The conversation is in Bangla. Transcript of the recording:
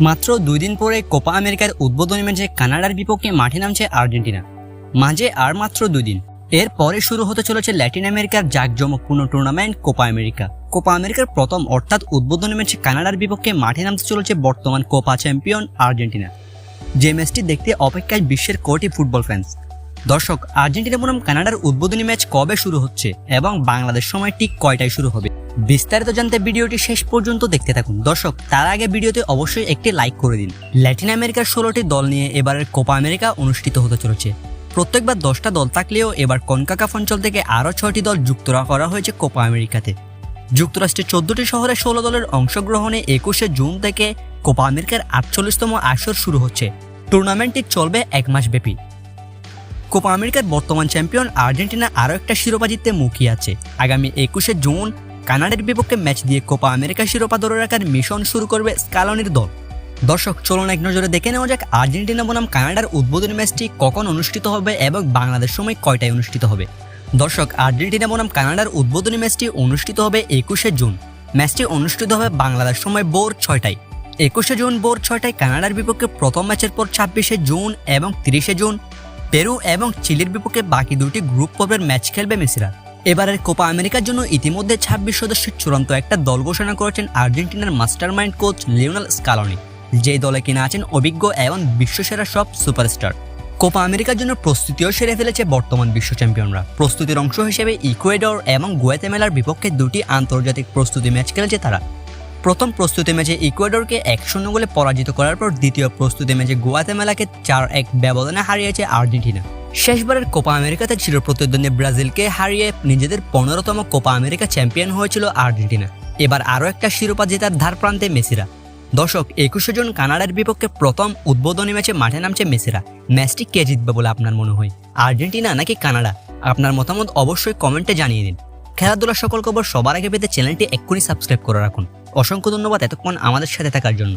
মাত্র দুই দিন পরে কোপা আমেরিকার উদ্বোধনী ম্যাচে কানাডার বিপক্ষে মাঠে নামছে আর্জেন্টিনা। মাঝে আর মাত্র দুই দিন। এর পরে শুরু হতে চলেছে ল্যাটিন আমেরিকার জাঁকজমকপূর্ণ টুর্নামেন্ট কোপা আমেরিকা। কোপা আমেরিকার প্রথম অর্থাৎ উদ্বোধনী ম্যাচে কানাডার বিপক্ষে মাঠে নামতে চলেছে বর্তমান কোপা চ্যাম্পিয়ন আর্জেন্টিনা। যে ম্যাচটি দেখতে অপেক্ষায় বিশ্বের কোটি ফুটবল ফ্যান্স দর্শক, আর্জেন্টিনা বনাম কানাডার উদ্বোধনী ম্যাচ কবে শুরু হচ্ছে এবং বাংলাদেশ সময় ঠিক কয়টায় শুরু হবে? বিস্তারিত জানতে ভিডিওটি শেষ পর্যন্ত দেখতে থাকুন। দর্শক, তার আগে ভিডিওতে অবশ্যই একটি লাইক করে দিন। ল্যাটিন আমেরিকার ষোলোটি দল নিয়ে এবারের কোপা আমেরিকা অনুষ্ঠিত হতে চলেছে। প্রত্যেকবার দশটা দল থাকলেও এবার কনকাকাফ অঞ্চল থেকে আরও ছয়টি দল যুক্ত করা হয়েছে কোপা আমেরিকাতে। যুক্তরাষ্ট্রের চোদ্দটি শহরে ষোলো দলের অংশগ্রহণে একুশে জুন থেকে কোপা আমেরিকার আটচল্লিশতম আসর শুরু হচ্ছে। টুর্নামেন্টটি চলবে এক মাস ব্যাপী কোপা আমেরিকার বর্তমান চ্যাম্পিয়ন আর্জেন্টিনা আরও একটা শিরোপা জিততে মুখিয়ে আছে। আগামী একুশে জুন, কানাডার বিপক্ষে ম্যাচ দিয়ে কোপা আমেরিকা শিরোপা ধরে রাখার মিশন শুরু করবে স্কালনির দল। দর্শক, চলুন এক নজরে দেখে নেওয়া যাক আর্জেন্টিনা বনাম কানাডার উদ্বোধনী ম্যাচটি কখন অনুষ্ঠিত হবে এবং বাংলাদেশ সময় কয়টায় অনুষ্ঠিত হবে। দর্শক, আর্জেন্টিনা বনাম কানাডার উদ্বোধনী ম্যাচটি অনুষ্ঠিত হবে একুশে জুন। ম্যাচটি অনুষ্ঠিত হবে বাংলাদেশ সময় ভোর ছয়টায়। একুশে জুন ভোর ছয়টায় কানাডার বিপক্ষে প্রথম ম্যাচের পর ছাব্বিশে জুন এবং তিরিশে জুন পেরু এবং চিলির বিপক্ষে বাকি দুটি গ্রুপ পর্বের ম্যাচ খেলবে মেসিরা। এবারের কোপা আমেরিকার জন্য ইতিমধ্যে ছাব্বিশ সদস্যের চূড়ান্ত একটা দল ঘোষণা করেছেন আর্জেন্টিনার মাস্টারমাইন্ড কোচ লিওনাল স্কালনি। যে দলে কিনা আছেন অভিজ্ঞ এবং বিশ্বসেরা সব সুপারস্টার। কোপা আমেরিকার জন্য প্রস্তুতিও সেরে ফেলেছে বর্তমান বিশ্ব চ্যাম্পিয়নরা। প্রস্তুতির অংশ হিসেবে ইকুয়েডর এবং গুয়াতেমেলার বিপক্ষে দুটি আন্তর্জাতিক প্রস্তুতি ম্যাচ খেলেছে তারা। প্রথম প্রস্তুতি ম্যাচে ইকুয়েডরকে এক শূন্য গোলে পরাজিত করার পর দ্বিতীয় প্রস্তুতি ম্যাচে গুয়াতেমেলাকে চার এক ব্যবধানে হারিয়েছে আর্জেন্টিনা। শেষবারের কোপা আমেরিকাতে ছিল প্রতিদ্বন্দ্বী ব্রাজিলকে হারিয়ে নিজেদের পনেরোতম কোপা আমেরিকা চ্যাম্পিয়ন হয়েছিল আর্জেন্টিনা। এবার আরও একটা শিরোপা জেতার ধার প্রান্তে মেসিরা। দর্শক, একুশে জন কানাডার বিপক্ষে প্রথম উদ্বোধনী ম্যাচে মাঠে নামছে মেসিরা। ম্যাচটি কে জিতবে বলে আপনার মনে হয়? আর্জেন্টিনা নাকি কানাডা? আপনার মতামত অবশ্যই কমেন্টে জানিয়ে দিন। খেলাধুলার সকল খবর সবার আগে পেতে চ্যানেলটি এক্ষুনি সাবস্ক্রাইব করে রাখুন। অসংখ্য ধন্যবাদ এতক্ষণ আমাদের সাথে থাকার জন্য।